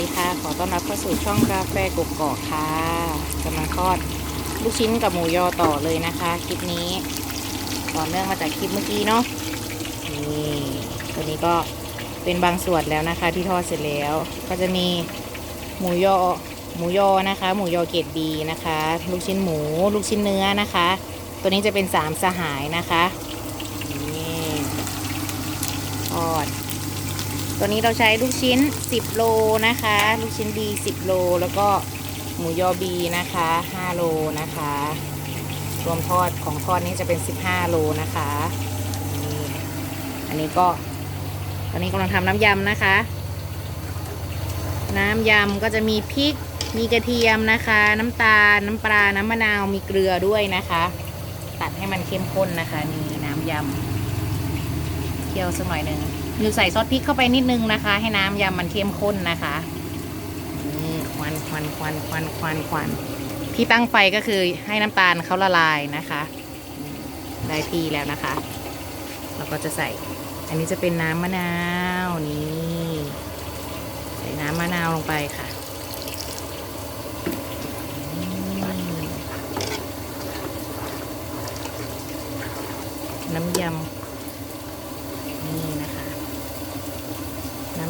ดีค่ะ ขอต้อนรับเข้าสู่ช่องกาแฟกกอกค่ะกำลังทอดลูกชิ้นกับหมูยอต่อเลยนะคะ คลิปนี้ ต่อเนื่องมาจากคลิปเมื่อกี้เนาะ นี่ตัวนี้ก็เป็นบางส่วนแล้วนะคะ ที่ทอดเสร็จแล้ว ก็จะมีหมูยอ หมูยอนะคะ หมูยอเกรดดีนะคะ ลูกชิ้นหมู ลูกชิ้นเนื้อนะคะ ตัวนี้จะเป็นสามสหายนะคะนี่ทอด ตัวนี้เราใช้ลูกชิ้น 10 โลนะคะ ลูกชิ้นดี 10 โล แล้วก็หมูยอบีนะคะ 5 โลนะคะ รวมทอดของทอดนี้จะเป็น 15 โลนะคะนี่อันนี้ก็ตอนนี้กำลังทำน้ำยำนะคะ น้ำยำก็จะมีพริกมีกระเทียมนะคะ น้ำตาลน้ำปลาน้ำมะนาวมีเกลือด้วยนะคะ ตัดให้มันเข้มข้นนะคะนี่น้ำยำเคี่ยวสักหน่อยหนึ่ง หรือใส่ซอสพริกเข้าไปนิดนึงนะคะ ให้น้ำยำมันเข้มข้นนะคะนี่ควันควันควันควันควันควันที่ตั้งไฟก็คือให้น้ำตาลเขาละลายนะคะนี่ได้ที่แล้วนะคะ เราก็จะใส่ อันนี้จะเป็นน้ำมะนาวนี่ใส่น้ำมะนาวลงไปค่ะอืมน้ำยำนี่นะคะ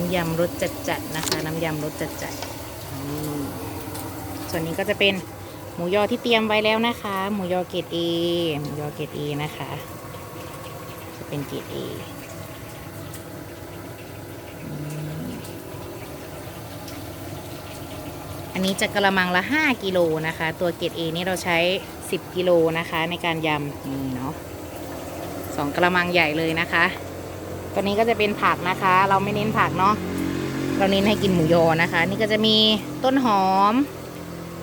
น้ำยำรสจัดๆนะคะ น้ำยำรสจัดๆส่วนนี้ก็จะเป็นหมูยอที่เตรียมไว้แล้วนะคะ หมูยอเกรดเอหมูยอเกรดเอนะคะ จะเป็นเกรดเออันนี้จะกระมังละ 5 กิโลนะคะ ตัวเกรด A นี่เราใช้ 10 กิโลนะคะ ในการยำนี่เนาะสองกระมังใหญ่เลยนะคะ ตัวนี้ก็จะเป็นผักนะคะ เราไม่เน้นผักเนาะเราเน้นให้กินหมูยอนะคะ นี่ก็จะมีต้นหอม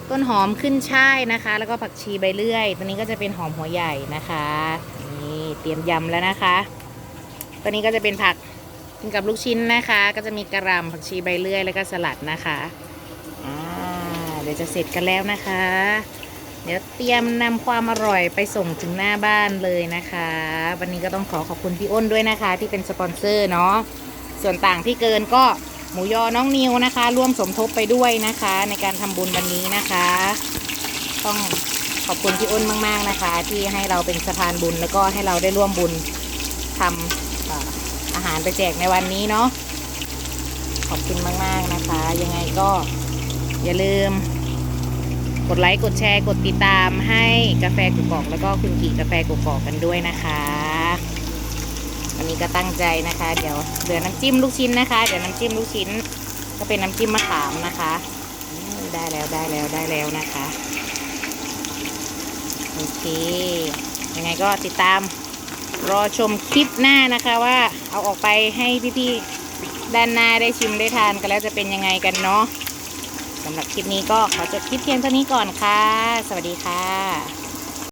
ต้นหอมขึ้นช่ายนะคะ แล้วก็ผักชีใบเลื่อย ตัวนี้ก็จะเป็นหอมหัวใหญ่นะคะนี่เตรียมยำแล้วนะคะ ตัวนี้ก็จะเป็นผักกินกับลูกชิ้นนะคะ ก็จะมีกระหล่ำผักชีใบเลื่อย แล้วก็สลัดนะคะอ่าเดี๋ยวจะเสร็จกันแล้วนะคะ เดี๋ยวเตรียมนำความอร่อยไปส่งถึงหน้าบ้านเลยนะคะ วันนี้ก็ต้องขอขอบคุณพี่อ้นด้วยนะคะ ที่เป็นสปอนเซอร์เนาะส่วนต่างที่เกินก็หมูยอน้องนิวนะคะ ร่วมสมทบไปด้วยนะคะ ในการทำบุญวันนี้นะคะ ต้องขอบคุณพี่อ้นมาก ๆนะคะ ที่ให้เราเป็นสะพานบุญแล้วก็ให้เราได้ร่วมบุญทำเอ่ออาหารไปแจกในวันนี้เนาะขอบคุณมาก ๆนะคะ ยังไงก็อย่าลืม กดไลค์กดแชร์กดติดตามให้กาแฟกุกอกแล้วก็คุณกี่กาแฟกุกอกกันด้วยนะคะวันนี้ก็ตั้งใจนะคะ เดี๋ยวเหลือน้ำจิ้มลูกชิ้นนะคะเดี๋ยวน้ำจิ้มลูกชิ้น ก็เป็นน้ำจิ้มมะขามนะคะ ได้แล้วได้แล้วได้แล้วนะคะโอเคยังไงก็ติดตามรอชมคลิปหน้านะคะว่าเอาออกไปให้พี่ๆด้านหน้าได้ชิมได้ทานกันแล้วจะเป็นยังไงกันเนาะ สำหรับคลิปนี้ก็ขอจบคลิปเพียงเท่านี้ก่อนค่ะ สวัสดีค่ะ